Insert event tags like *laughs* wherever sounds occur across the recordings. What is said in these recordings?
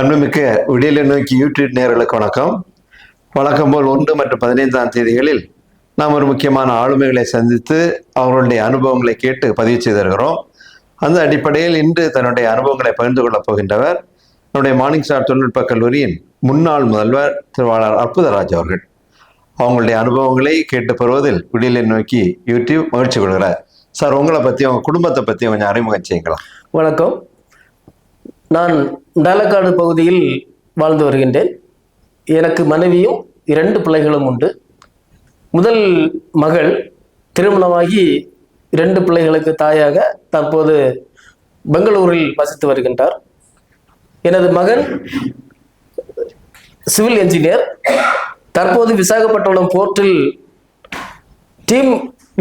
அன்புமிக்க விடியலை நோக்கி யூடியூப் நேயர்களுக்கு வணக்கம். வழக்கம் போல் ஒன்று மற்றும் பதினைந்தாம் தேதிகளில் நாம் ஒரு முக்கியமான ஆளுமைகளை சந்தித்து அவர்களுடைய அனுபவங்களை கேட்டு பதிவு செய்திருக்கிறோம் அந்த அடிப்படையில் இன்று தன்னுடைய அனுபவங்களை பகிர்ந்து கொள்ளப் போகின்றவர் நம்முடைய மார்னிங் ஸ்டார் தொழில்நுட்ப கல்லூரியின் முன்னாள் முதல்வர் திருவாளர் அற்புதராஜ் அவர்கள். அவங்களுடைய அனுபவங்களை கேட்டு பெறுவதில் விடியலை நோக்கி யூடியூப் மகிழ்ச்சி கொள்கிறார். சார் உங்களை பற்றி உங்கள் குடும்பத்தை பற்றி கொஞ்சம் அறிமுகம் செய்யுங்களா வணக்கம். நான் டாலக்காடு பகுதியில் வாழ்ந்து வருகின்றேன். எனக்கு மனைவியும் இரண்டு பிள்ளைகளும் உண்டு. முதல் மகள் திருமணமாகி இரண்டு பிள்ளைகளுக்கு தாயாக தற்போது பெங்களூரில் வசித்து வருகின்றார். எனது மகன் சிவில் என்ஜினியர். தற்போது விசாகப்பட்டினம் போர்ட்டில் டீம்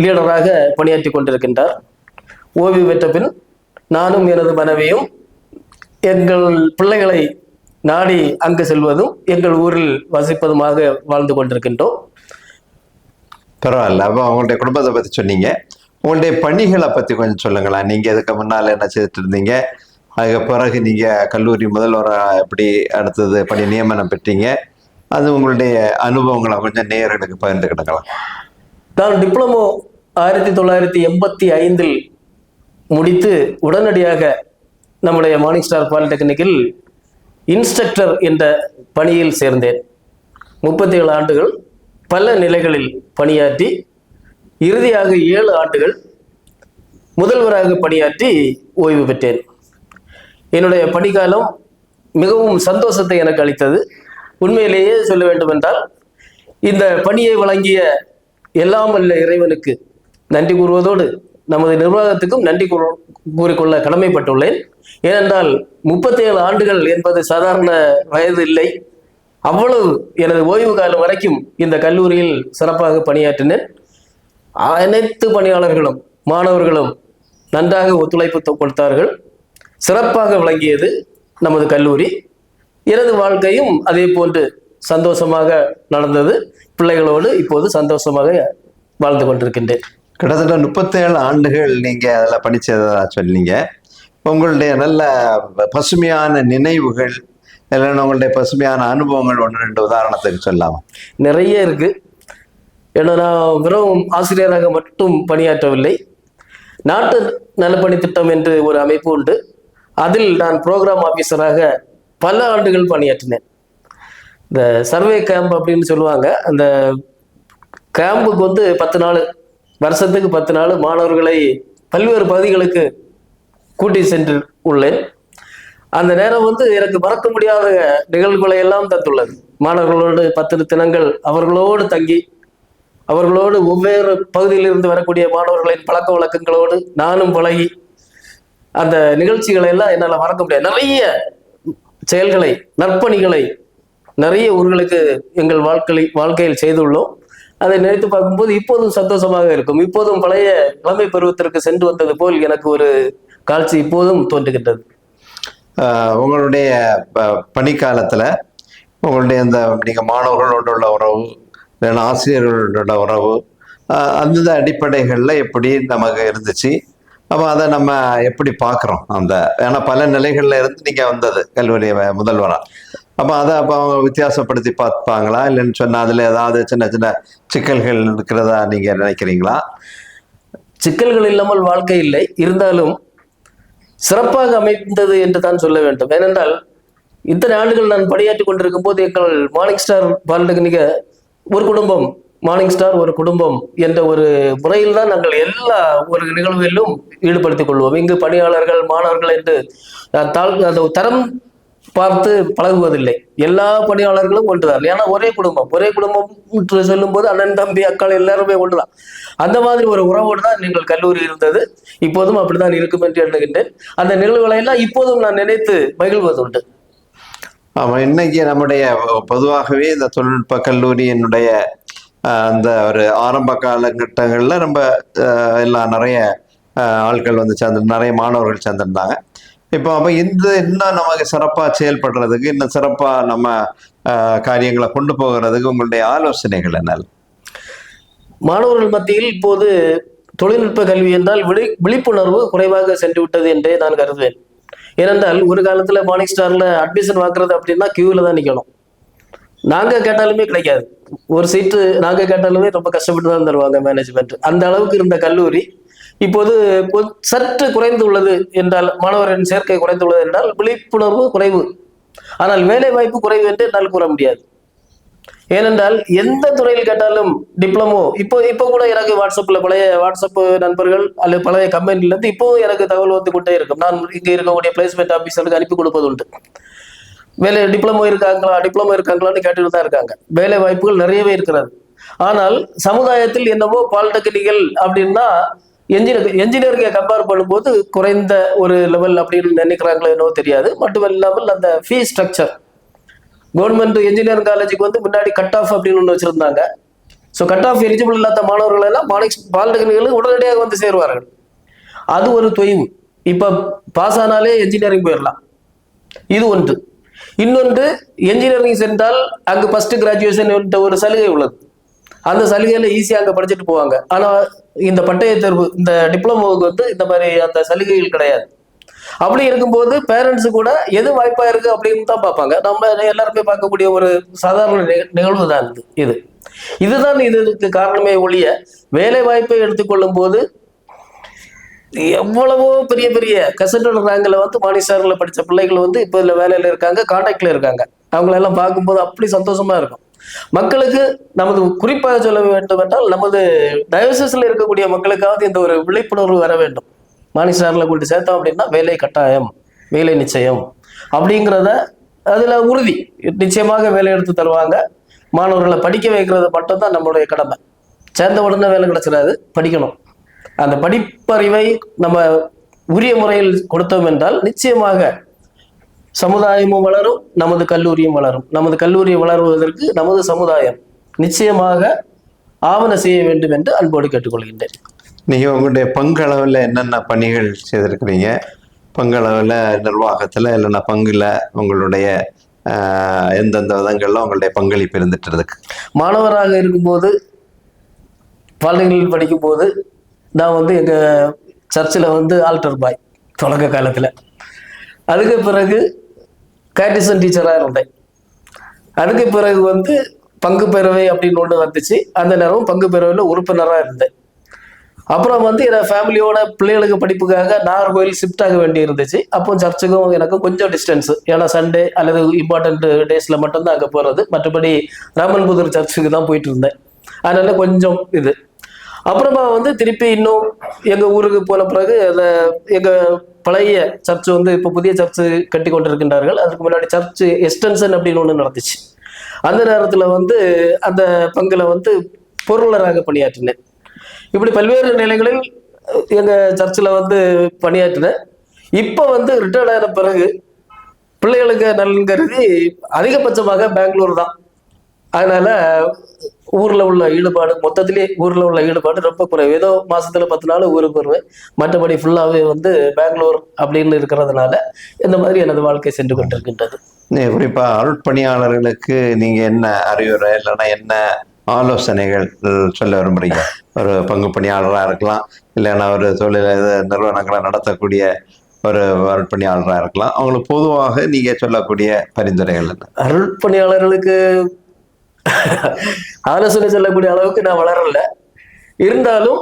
லீடராக பணியாற்றி கொண்டிருக்கின்றார். ஓய்வு பெற்ற பின் நானும் எனது மனைவியும் எங்கள் பிள்ளைகளை நாடி அங்கு செல்வதும் எங்கள் ஊரில் வசிப்பதுமாக வாழ்ந்து கொண்டிருக்கின்றோம். பரவாயில்ல. அப்போ உங்களுடைய குடும்பத்தை பற்றி சொன்னீங்க. உங்களுடைய பணிகளை பற்றி கொஞ்சம் சொல்லுங்களேன். நீங்கள் இதுக்கு முன்னால் என்ன செய்துட்டு இருந்தீங்க அதுக்கு பிறகு நீங்கள் கல்லூரி முதல்வராக எப்படி அடுத்தது பணி நியமனம் பெற்றீங்க? அது உங்களுடைய அனுபவங்களை கொஞ்சம் நேயர்களுக்கு பகிர்ந்துக்கிட்டுங்களா நான் டிப்ளமோ ஆயிரத்தி தொள்ளாயிரத்தி எண்பத்தி ஐந்தில் முடித்து உடனடியாக நம்முடைய மார்னிங் ஸ்டார் பாலிடெக்னிக்கில் இன்ஸ்ட்ரக்டர் என்ற பணியில் சேர்ந்தேன். முப்பத்தி ஏழு ஆண்டுகள் பல நிலைகளில் பணியாற்றி இறுதியாக ஏழு ஆண்டுகள் முதல்வராக பணியாற்றி ஓய்வு பெற்றேன். என்னுடைய பணிக்காலம் மிகவும் சந்தோஷத்தை எனக்கு அளித்தது. உண்மையிலேயே சொல்ல வேண்டுமென்றால் இந்த பணியை வழங்கிய எல்லாம் அல்ல இறைவனுக்கு நன்றி கூறுவதோடு நமது நிர்வாகத்துக்கும் நன்றி கூறிக்கொள்ள கடமைப்பட்டுள்ளேன். ஏனென்றால் முப்பத்தி ஏழு ஆண்டுகள் என்பது சாதாரண வயது இல்லை. அவ்வளவு எனது ஓய்வு காலம் வரைக்கும் இந்த கல்லூரியில் சிறப்பாக பணியாற்றினேன். அனைத்து பணியாளர்களும் மாணவர்களும் நன்றாக ஒத்துழைப்பு கொடுத்தார்கள். சிறப்பாக விளங்கியது நமது கல்லூரி. எனது வாழ்க்கையும் அதே போன்று சந்தோஷமாக நடந்தது. பிள்ளைகளோடு இப்போது சந்தோஷமாக வாழ்ந்து கொண்டிருக்கின்றேன். கிட்டத்தட்ட முப்பத்தேழு ஆண்டுகள் நீங்கள் அதில் படித்ததா சொன்னீங்க. உங்களுடைய நல்ல பசுமையான நினைவுகள் இல்லைன்னா உங்களுடைய பசுமையான அனுபவங்கள் ஒன்று ரெண்டு உதாரணத்துக்கு சொல்லலாம்? நிறைய இருக்கு. ஏன்னா நான் வெறும் ஆசிரியராக மட்டும் பணியாற்றவில்லை. நாட்டு நலப்பணி திட்டம் என்று ஒரு அமைப்பு உண்டு. அதில் நான் ப்ரோக்ராம் ஆஃபீஸராக பல ஆண்டுகள் பணியாற்றினேன். இந்த சர்வே கேம்ப் அப்படின்னு சொல்லுவாங்க. அந்த கேம்புக்கு வந்து பத்து நாள் வருஷத்துக்கு பத்து நாள் மாணவர்களை பல்வேறு பகுதிகளுக்கு கூட்டி சென்று உள்ளேன். அந்த நேரம் வந்து எனக்கு மறக்க முடியாத நிகழ்வுகளை எல்லாம் தந்துள்ளது. மாணவர்களோடு பத்து தினங்கள் அவர்களோடு தங்கி அவர்களோடு ஒவ்வேறு பகுதியிலிருந்து வரக்கூடிய மாணவர்களின் பழக்க வழக்கங்களோடு நானும் பழகி அந்த நிகழ்ச்சிகளை எல்லாம் என்னால் மறக்க முடியாது. நிறைய செயல்களை நற்பணிகளை நிறைய ஊர்களுக்கு எங்கள் வாழ்க்கை வாழ்க்கையில் செய்துள்ளோம். அதை நினைத்து பார்க்கும்போது இப்போதும் சந்தோஷமாக இருக்கும். இப்போதும் பழைய இளமை பருவத்திற்கு சென்று வந்தது போல் எனக்கு ஒரு காட்சி இப்போதும் தோன்றுகின்றது. ஆஹ் உங்களுடைய ப- உங்களுடைய அந்த நீங்கள் மாணவர்களோட உள்ள உறவு இல்லைன்னா ஆசிரியர்களோட உறவு ஆஹ் அந்த அடிப்படைகளில் எப்படி நமக்கு இருந்துச்சு? அப்போ அதை நம்ம எப்படி பார்க்குறோம்? அந்த ஏன்னா பல நிலைகளில் இருந்து நீங்கள் வந்தது கல்லூரி வ- அப்போ அதை அப்போ அவங்க வித்தியாசப்படுத்தி பார்ப்பாங்களா? இல்லைன்னு சொன்னால் அதில் ஏதாவது சின்ன சின்ன சிக்கல்கள் இருக்கிறதா நீங்கள் நினைக்கிறீங்களா? சிக்கல்கள் இல்லாமல் வாழ்க்கை இல்லை. இருந்தாலும் சிறப்பாக அமைந்தது என்று தான் சொல்ல வேண்டும். ஏனென்றால் இத்தனை ஆண்டுகள் நான் பணியாற்றி கொண்டிருக்கும் போது எங்கள் மார்னிங் ஸ்டார் பாலிடெக்னிக ஒரு குடும்பம் மார்னிங் ஸ்டார் ஒரு குடும்பம் என்ற ஒரு முறையில் தான் நாங்கள் எல்லா ஒரு நிகழ்வுகளிலும் ஈடுபடுத்திக் கொள்வோம். இங்கு பணியாளர்கள் மாணவர்கள் என்று தாழ் அந்த தரம் பார்த்து பழகுவதில்லை. எல்லா பணியாளர்களும் ஒன்றுதான். ஏன்னா ஒரே குடும்பம். ஒரே குடும்பம் சொல்லும் போது அண்ணன் தம்பி அக்காள் எல்லாருமே ஒன்றுதான். அந்த மாதிரி ஒரு உறவோடு தான் நீங்கள் கல்லூரி இருந்தது. இப்போதும் அப்படித்தான் இருக்கும் என்று எண்ணுகின்றேன். அந்த நிகழ்வுகளையெல்லாம் இப்போதும் நான் நினைத்து மகிழ்வதுண்டு. ஆமா இன்னைக்கு நம்முடைய பொதுவாகவே இந்த தொழில்நுட்ப கல்லூரியினுடைய அந்த ஒரு ஆரம்ப காலகட்டங்கள்ல ரொம்ப எல்லாம் நிறைய ஆட்கள் வந்து சேர்ந்து நிறைய மாணவர்கள் சேர்ந்திருந்தாங்க. இப்போ அப்போ இந்த இன்னும் நமக்கு சிறப்பாக செயல்படுறதுக்கு இன்னும் சிறப்பாக நம்ம ஆஹ், காரியங்களை கொண்டு போகிறதுக்கு உங்களுடைய ஆலோசனைகள் என்ன? மாணவர்கள் மத்தியில் இப்போது தொழில்நுட்ப கல்வி என்றால் விழி விழிப்புணர்வு குறைவாக சென்று விட்டது என்றே நான் கருதுவேன். ஏனென்றால் ஒரு காலத்துல மார்னிங் ஸ்டார்ல அட்மிஷன் வாங்குறது அப்படின்னா கியூவில் தான் நிற்கணும் நாங்க கேட்டாலுமே கிடைக்காது. ஒரு சீட்டு நாங்க கேட்டாலுமே ரொம்ப கஷ்டப்பட்டு தான் தருவாங்க மேனேஜ்மெண்ட் அந்த அளவுக்கு இருந்த கல்லூரி இப்போது சற்று குறைந்து உள்ளது என்றால் மாணவரின் சேர்க்கை குறைந்துள்ளது என்றால் விழிப்புணர்வு குறைவு. ஆனால் வேலை வாய்ப்பு குறைவு என்று என்னால் கூற முடியாது. ஏனென்றால் எந்த துறையில் கேட்டாலும் டிப்ளமோ இப்போ இப்போ கூட எனக்கு வாட்ஸ்அப்ல பழைய வாட்ஸ்அப் நண்பர்கள் அல்லது பழைய கம்பெனில இருந்து இப்போ எனக்கு தகவல் வந்து கொண்டே இருக்கும். நான் இங்கே இருக்கக்கூடிய பிளேஸ்மெண்ட் ஆபீசருக்கு அனுப்பி கொடுப்பது உண்டு. வேலை டிப்ளமோ இருக்காங்களா டிப்ளமோ இருக்காங்களான்னு கேட்டுட்டு தான் இருக்காங்க. வேலை வாய்ப்புகள் நிறையவே இருக்கிறது. ஆனால் சமுதாயத்தில் என்னவோ பாலிடெக்னிக்கல் அப்படின்னா என்ஜினியர் என்ஜினியருக்கு கம்பேர் பண்ணும்போது குறைந்த ஒரு லெவல் அப்படின்னு நினைக்கிறாங்களோ என்னவோ தெரியாது. மட்டும் இல்லாமல் அந்த ஃபீ ஸ்ட்ரக்சர் கவர்மெண்ட் இன்ஜினியரிங் காலேஜுக்கு வந்து முன்னாடி கட் ஆஃப் அப்படின்னு ஒன்று வச்சுருந்தாங்க. ஸோ கட் ஆஃப் எலிஜிபிள் இல்லாத மாணவர்கள் எல்லாம் மானிக்ஸ் பாலிடெக்னிக்கல் உடனடியாக வந்து சேருவார்கள். அது ஒரு தொய்வு. இப்போ பாஸ் ஆனாலே என்ஜினியரிங் போயிடலாம். இது ஒன்று. இன்னொன்று என்ஜினியரிங் சென்றால் அங்கு ஃபர்ஸ்ட் கிராஜுவேஷன் ஒரு சலுகை உள்ளது. அந்த சலுகையில ஈஸியாக அங்கே படிச்சுட்டு போவாங்க. ஆனால் இந்த பட்டய தேர்வு இந்த டிப்ளமோவுக்கு வந்து இந்த மாதிரி அந்த சலுகைகள் கிடையாது. அப்படி இருக்கும்போது பேரண்ட்ஸ் கூட எது வாய்ப்பா இருக்கு அப்படின்னு தான் பார்ப்பாங்க. நம்ம எல்லாருமே பார்க்கக்கூடிய ஒரு சாதாரண நிகழ்வு தான் இது இது. இதுதான் இதுக்கு காரணமே ஒழிய வேலை வாய்ப்பை எடுத்துக்கொள்ளும் போது எவ்வளவோ பெரிய பெரிய கசட்டோட ரேங்கில் வந்து மானிசாரில் படித்த பிள்ளைகள் வந்து இப்போ இதில் வேலையில் இருக்காங்க காண்டாக்டில் இருக்காங்க. அவங்களெல்லாம் பார்க்கும்போது அப்படி சந்தோஷமா இருக்கும். மக்களுக்கு நமது குறிப்பாக சொல்ல வேண்டும் என்றால் நமது டயோசிஸில் இருக்கக்கூடிய மக்களுக்காவது இந்த ஒரு விழிப்புணர்வு வர வேண்டும். மானிசாரில் கொண்டு சேர்த்தோம் அப்படின்னா வேலை கட்டாயம் வேலை நிச்சயம் அப்படிங்கிறத அதில் உறுதி. நிச்சயமாக வேலை எடுத்து தருவாங்க. மாணவர்களை படிக்க வைக்கிறது மட்டும்தான் நம்மளுடைய கடமை. சேர்ந்த உடனே வேலை கிடச்சிடாது படிக்கணும். அந்த படிப்பறிவை நம்ம உரிய முறையில் கொடுத்தோம் என்றால் நிச்சயமாக சமுதாயமும் வளரும் நமது கல்லூரியும் வளரும். நமது கல்லூரி வளருவதற்கு நமது சமுதாயம் நிச்சயமாக ஆவண செய்ய வேண்டும் என்று அன்போடு கேட்டுக்கொள்கின்றேன். நீங்க உங்களுடைய பங்களவில் என்னென்ன பணிகள் செய்திருக்கிறீங்க? பங்களவில் நிர்வாகத்தில் இல்லைன்னா பங்குல உங்களுடைய எந்தெந்த விதங்கள்ல உங்களுடைய பங்களிப்பு இருந்துட்டு இருக்கு? மாணவராக இருக்கும்போது பள்ளிகளில் படிக்கும்போது நான் வந்து எங்கள் சர்ச்சில் வந்து ஆல்டர் பாய் தொடக்க காலத்தில். அதுக்கு பிறகு கேட்டிசன் டீச்சராக இருந்தேன். அதுக்கு பிறகு வந்து பங்கு பேரவை அப்படின்னு ஒன்று வந்துச்சு. அந்த நேரம் பங்கு பேரவையில் உறுப்பினராக இருந்தேன். அப்புறம் வந்து என் ஃபேமிலியோட பிள்ளைகளுக்கு படிப்புக்காக நாகர்கோயில் ஷிஃப்ட் ஆக வேண்டி இருந்துச்சு. அப்போ சர்ச்சுக்கும் எனக்கு கொஞ்சம் டிஸ்டன்ஸ் ஏன்னா சண்டே அல்லது இம்பார்ட்டன்ட் டேஸில் மட்டும்தான் அங்கே போகிறது மற்றபடி ராமன்புதூர் சர்ச்சுக்கு தான் போயிட்டு இருந்தேன். அதனால கொஞ்சம் இது. அப்புறமா வந்து திருப்பி இன்னும் எங்கள் ஊருக்கு போன பிறகு அந்த எங்கள் பழைய சர்ச் வந்து இப்போ புதிய சர்ச்சு கட்டி கொண்டிருக்கின்றார்கள். அதுக்கு முன்னாடி சர்ச் எக்ஸ்டென்ஷன் அப்படின்னு ஒன்று நடந்துச்சு. அந்த நேரத்தில் வந்து அந்த பங்குல வந்து பொருளராக பணியாற்றினேன். இப்படி பல்வேறு நிலைகளில் எங்க சர்ச்சில் வந்து பணியாற்றினேன். இப்போ வந்து ரிட்டையர்ட் ஆன பிறகு பிள்ளைகளுக்கு நலன் கருதி அதிகபட்சமாக பெங்களூர் தான். அதனால ஊர்ல உள்ள ஈடுபாடு மொத்தத்திலே ஊர்ல உள்ள ஈடுபாடு ரொம்ப குறைவு. ஏதோ மாசத்துல பத்து நாள் ஊருக்கு வருவேன். மற்றபடி ஃபுல்லாவே வந்து பெங்களூர் அப்படின்னு இருக்கிறதுனால இந்த மாதிரி எனது வாழ்க்கை சென்று கொண்டிருக்கின்றது. நீ குறிப்பா அருட்பணியாளர்களுக்கு நீங்க என்ன அறிவுரை இல்லைன்னா என்ன ஆலோசனைகள் சொல்ல விரும்புறீங்க? ஒரு பங்கு பணியாளராக இருக்கலாம் இல்லைன்னா ஒரு தொழில் நிறுவனங்களை நடத்தக்கூடிய ஒரு அருட்பணியாளராக இருக்கலாம். அவங்களுக்கு பொதுவாக நீங்க சொல்லக்கூடிய பரிந்துரைகள் என்ன? அருள் பணியாளர்களுக்கு *laughs* ஆலோசனை சொல்லக்கூடிய அளவுக்கு நான் வளரல. இருந்தாலும்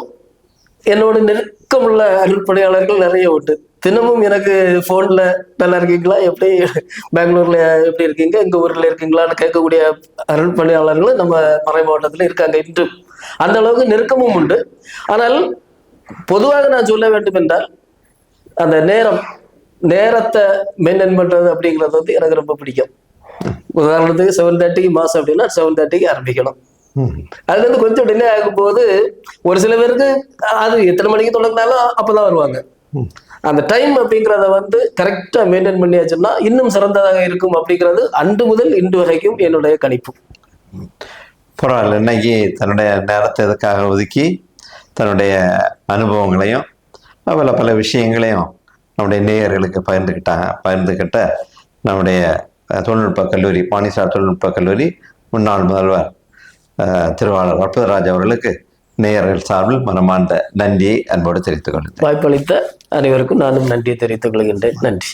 என்னோட நெருக்கமுள்ள அருட்பணியாளர்கள் நிறைய உண்டு. தினமும் எனக்கு ஃபோனில் நல்லா இருக்கீங்களா? எப்படி? பெங்களூர்ல எப்படி இருக்கீங்க? எங்க ஊர்ல இருக்கீங்களான்னு கேட்கக்கூடிய அருட்பணியாளர்களும் நம்ம மறை மாவட்டத்தில் இருக்காங்க இன்றும் அந்த அளவுக்கு நெருக்கமும் உண்டு. ஆனால் பொதுவாக நான் சொல்ல வேண்டும் என்றால் அந்த நேரம் நேரத்தை மெயின்டைன் பண்ணுறது அப்படிங்கிறது வந்து எனக்கு ரொம்ப பிடிக்கும். உதாரணத்துக்கு செவன் தேர்ட்டிக்கு மாசம் அப்படின்னா செவன் தேர்ட்டிக்கு ஆரம்பிக்கணும். அதுல இருந்து கொஞ்சம் டிலே ஆகும்போது ஒரு சில பேருக்கு அது எத்தனை மணிக்கு தொடங்கினாலும் அப்பதான் வருவாங்க. அந்த டைம் அப்படிங்கிறத வந்து கரெக்டா மெயின்டைன் பண்ணியாச்சுன்னா இன்னும் சிறந்ததாக இருக்கும் அப்படிங்கிறது அன்று முதல் இன்று வரைக்கும் என்னுடைய கணிப்பு. பரவாயில்ல. இன்னைக்கு தன்னுடைய நேரத்தை இதுக்காக ஒதுக்கி தன்னுடைய அனுபவங்களையும் பல பல விஷயங்களையும் நம்முடைய நேயர்களுக்கு பகிர்ந்துக்கிட்டாங்க பகிர்ந்துக்கிட்ட நம்முடைய தொழில்நுட்ப கல்லூரி பாணிசார் தொழில்நுட்ப கல்லூரி முன்னாள் முதல்வர் திருவாளர் அற்புதராஜ் அவர்களுக்கு நேயர்கள் சார்பில் மனமார்ந்த நன்றியை அன்போடு தெரிவித்துக் கொள்கிறேன். வாய்ப்பளித்த அனைவருக்கும் நானும் நன்றியை தெரிவித்துக் கொள்கின்றேன். நன்றி.